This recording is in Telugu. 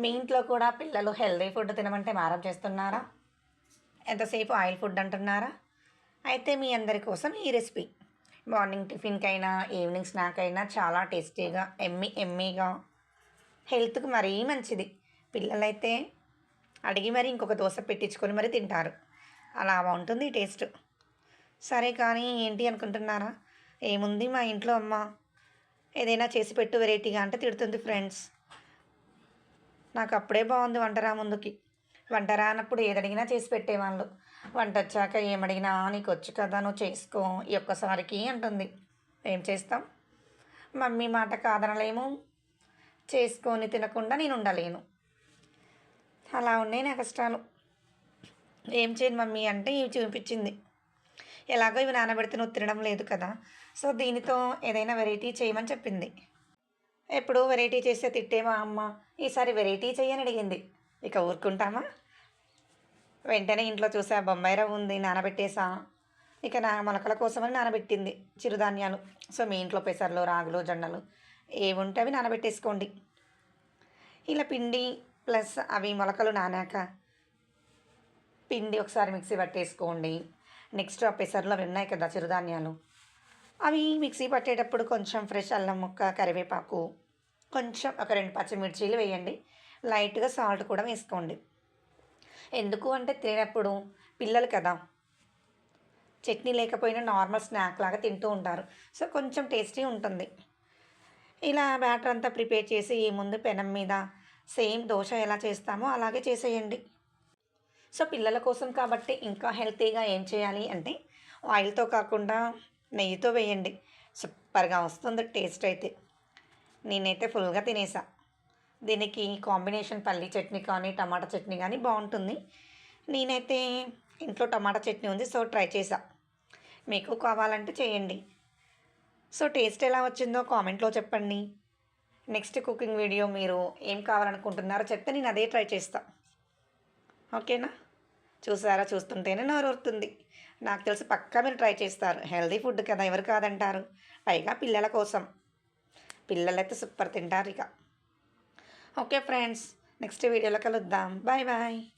మీ ఇంట్లో కూడా పిల్లలు హెల్దీ ఫుడ్ తినమంటే మారం చేస్తున్నారా? ఎంతసేపు ఆయిల్ ఫుడ్ అంటున్నారా? అయితే మీ అందరి కోసం ఈ రెసిపీ. మార్నింగ్ టిఫిన్కైనా ఈవినింగ్ స్నాక్ అయినా చాలా టేస్టీగా ఎమ్మి ఎమ్మీగా హెల్త్కి మరీ మంచిది. పిల్లలైతే అడిగి మరి ఇంకొక దోశ పెట్టించుకొని మరి తింటారు. అలా బాగుంటుంది టేస్ట్. సరే కానీ ఏంటి అనుకుంటున్నారా? ఏముంది మా ఇంట్లో అమ్మ? ఏదైనా చేసి పెట్టు వెరైటీగా అంటే తిడుతుంది ఫ్రెండ్స్. నాకు అప్పుడే బాగుంది వంటరా ముందుకి. వంట రానప్పుడు ఏదడిగినా చేసి పెట్టేవాళ్ళు. వంట వచ్చాక ఏమడిగినా నీకు వచ్చు కదా నువ్వు చేసుకో ఈ ఒక్కసారికి అంటుంది. ఏం చేస్తాం? మమ్మీ మాట కాదనలేము. చేసుకొని తినకుండా నేను ఉండలేను. అలా ఉన్నాయి నా కష్టాలు. ఏం చేయను మమ్మీ అంటే ఇవి చూపించింది. ఎలాగో ఇవి నానబెడితే నువ్వు తినడం లేదు కదా. సో దీనితో ఏదైనా వెరైటీ చేయమని చెప్పింది. ఎప్పుడు వెరైటీ చేస్తే తిట్టేమా అమ్మ? ఈసారి వెరైటీ చేయని అడిగింది. ఇక ఊరుకుంటామా? వెంటనే ఇంట్లో చూసా బొంబాయి రవ్వ ఉంది నానబెట్టేసా. ఇక నా మొలకల కోసమని నానబెట్టింది చిరుధాన్యాలు. సో మీ ఇంట్లో పెసర్లు రాగులు జొన్నలు ఏవి ఉంటే అవి నానబెట్టేసుకోండి. ఇలా పిండి ప్లస్ అవి మొలకలు నానాక పిండి ఒకసారి మిక్సీ పట్టేసుకోండి. నెక్స్ట్ ఆ పెసర్లు అవి ఉన్నాయి కదా చిరుధాన్యాలు. అవి మిక్సీ పట్టేటప్పుడు కొంచెం ఫ్రెష్ అల్లం ముక్క కరివేపాకు కొంచెం ఒక రెండు పచ్చిమిర్చీలు వేయండి. లైట్గా సాల్ట్ కూడా వేసుకోండి. ఎందుకు అంటే తినేటప్పుడు పిల్లలు కదా చట్నీ లేకపోయినా నార్మల్ స్నాక్ లాగా తింటూ ఉంటారు. సో కొంచెం టేస్టీ ఉంటుంది. ఇలా బ్యాటర్ అంతా ప్రిపేర్ చేసి ఈ ముందు పెనం మీద సేమ్ దోశ ఎలా చేస్తామో అలాగే చేసేయండి. సో పిల్లల కోసం కాబట్టి ఇంకా హెల్తీగా ఏం చేయాలి అంటే ఆయిల్తో కాకుండా నెయ్యితో వేయండి. సూపర్గా వస్తుంది టేస్ట్ అయితే. నేనైతే ఫుల్గా తినేసా. దీనికి కాంబినేషన్ పల్లీ చట్నీ కానీ టమాటా చట్నీ కానీ బాగుంటుంది. నేనైతే ఇంట్లో టమాటా చట్నీ ఉంది సో ట్రై చేసా. మీకు కావాలంటే చేయండి. సో టేస్ట్ ఎలా వచ్చిందో కామెంట్లో చెప్పండి. నెక్స్ట్ కుకింగ్ వీడియో మీరు ఏం కావాలనుకుంటున్నారో చెప్తే నేను అదే ట్రై చేస్తాను ఓకేనా? చూసారా? చూస్తుంటేనే నోరు ఊరుతుంది నాకు తెలిసి పక్కా మీరు ట్రై చేస్తారు. హెల్దీ ఫుడ్ కదా ఎవరు కాదంటారు. పైగా పిల్లల కోసం. పిల్లలైతే సూపర్ తింటారు ఇక. ఓకే ఫ్రెండ్స్ నెక్స్ట్ వీడియోలో కలుద్దాం. Bye bye.